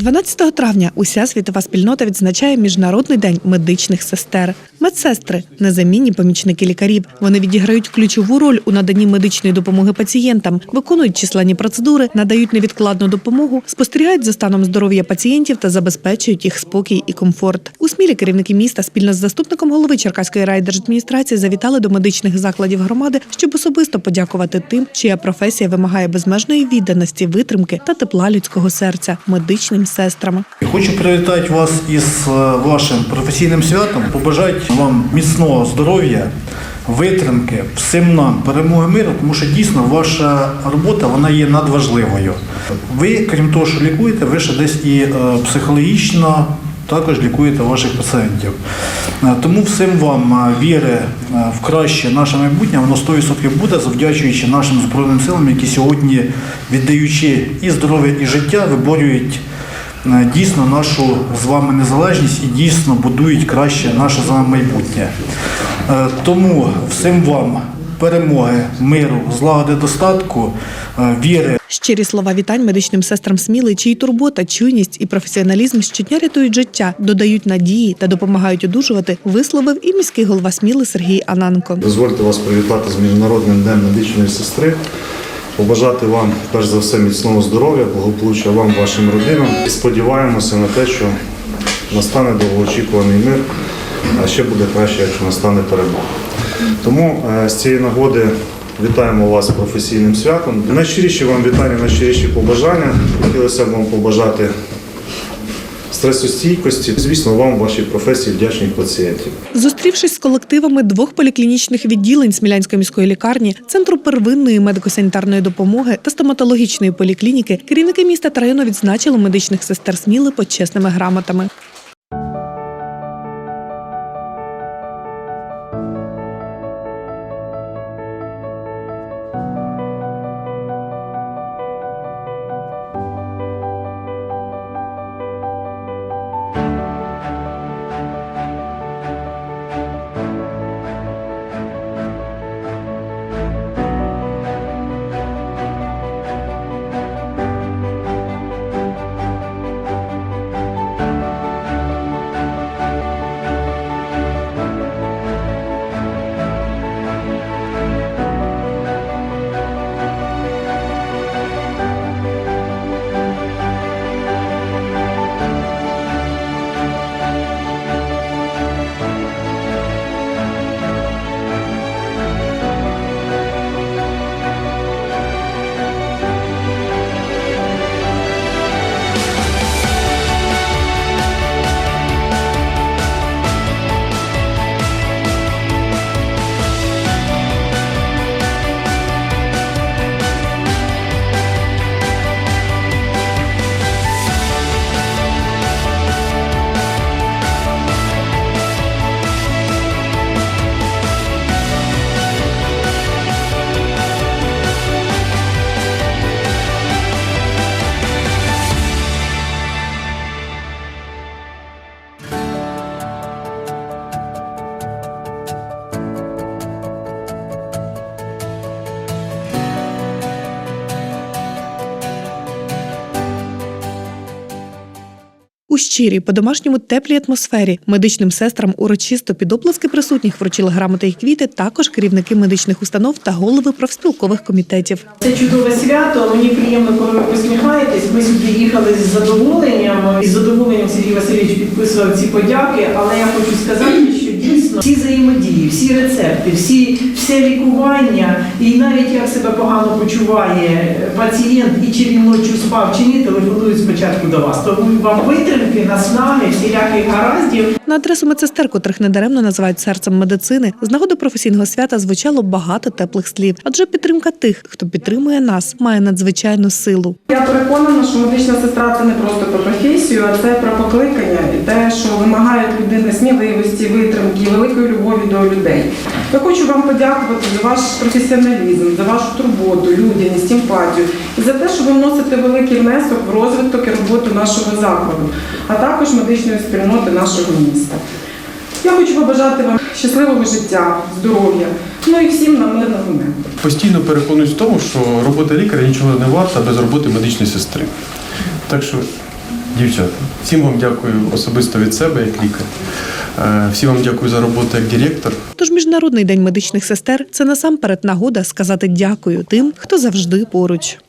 12 травня уся світова спільнота відзначає Міжнародний день медичних сестер. Медсестри незамінні помічники лікарів. Вони відіграють ключову роль у наданні медичної допомоги пацієнтам, виконують численні процедури, надають невідкладну допомогу, спостерігають за станом здоров'я пацієнтів та забезпечують їх спокій і комфорт. У Смілі керівники міста спільно з заступником голови Черкаської райдержадміністрації завітали до медичних закладів громади, щоб особисто подякувати тим, чия професія вимагає безмежної відданості, витримки та тепла людського серця медичним сестрам. Хочу привітати вас із е, вашим професійним святом, побажати вам міцного здоров'я, витримки, всім нам перемоги миру, тому що дійсно ваша робота вона є надважливою. Ви, крім того, що лікуєте, ви ще десь і е, психологічно також лікуєте ваших пацієнтів. Е, Тому всім вам віри в краще наше майбутнє, воно 100% буде, завдячуючи нашим Збройним силам, які сьогодні, віддаючи і здоров'я, і життя, виборюють дійсно нашу з вами незалежність і дійсно будують краще наше з вами майбутнє. Е, Тому всім вам перемоги, миру, злагоди, достатку, е, віри Щирі слова вітань медичним сестрам Сміли, чиї турбота, чуйність і професіоналізм щодня рятують життя, додають надії та допомагають одужувати, висловив і міський голова Сміли Сергій Ананко. Дозвольте вас привітати з Міжнародним днем медичної сестри. Побажати вам перш за все міцного здоров'я, благополуччя вам, вашим родинам. І сподіваємося на те, що настане довгоочікуваний мир, а ще буде краще, якщо настане перемога. Тому е, з цієї нагоди вітаємо вас професійним святом. Найщиріші вам вітання, найщиріші побажання. Хотілося б вам побажати стресостійкості. Звісно, вам вашій професії вдячних пацієнтів. Зустрівшись з колективами двох поліклінічних відділень Смілянської міської лікарні, центру первинної медико-санітарної допомоги та стоматологічної поліклініки, керівники міста та району відзначили медичних сестер Сміли почесними грамотами. Щирій, по-домашньому теплій атмосфері медичним сестрам урочисто під оплески присутніх вручили грамоти і квіти також керівники медичних установ та голови профспілкових комітетів. Це чудове свято. Мені приємно, коли ви посміхаєтесь. Ми сюди їхали з задоволенням. І з задоволенням Сергій Васильович підписував ці подяки. Але я хочу сказати, що дійсно всі взаємодії, всі рецепти, всі все лікування, і навіть як себе погано почуває пацієнт, і чи він ночі спав, чи ні, телефонують спочатку до вас. Тому вам витримки, наснаги, всіляких гараздів. На адресу медсестер, котрих недаремно називають серцем медицини, з нагоди професійного свята звучало багато теплих слів. Адже підтримка тих, хто підтримує нас, має надзвичайну силу. Я переконана, що медична сестра це не просто про професію, а це про покликання і те, що вимагає людини сміливості, витримки, великої любові до людей. Я хочу вам подякувати за ваш професіоналізм, за вашу турботу, людяність, емпатію і за те, що ви вносите великий внесок в розвиток і роботу нашого закладу, а також медичної спільноти нашого міста. Я хочу побажати вам щасливого життя, здоров'я, ну і всім нам мирного неба. Постійно переконуюсь в тому, що робота лікаря нічого не варта без роботи медичної сестри. Так що Дівчата, всім вам дякую особисто від себе як лікар. Е, Всім вам дякую за роботу як директор. Тож міжнародний день медичних сестер це насамперед нагода сказати дякую тим, хто завжди поруч.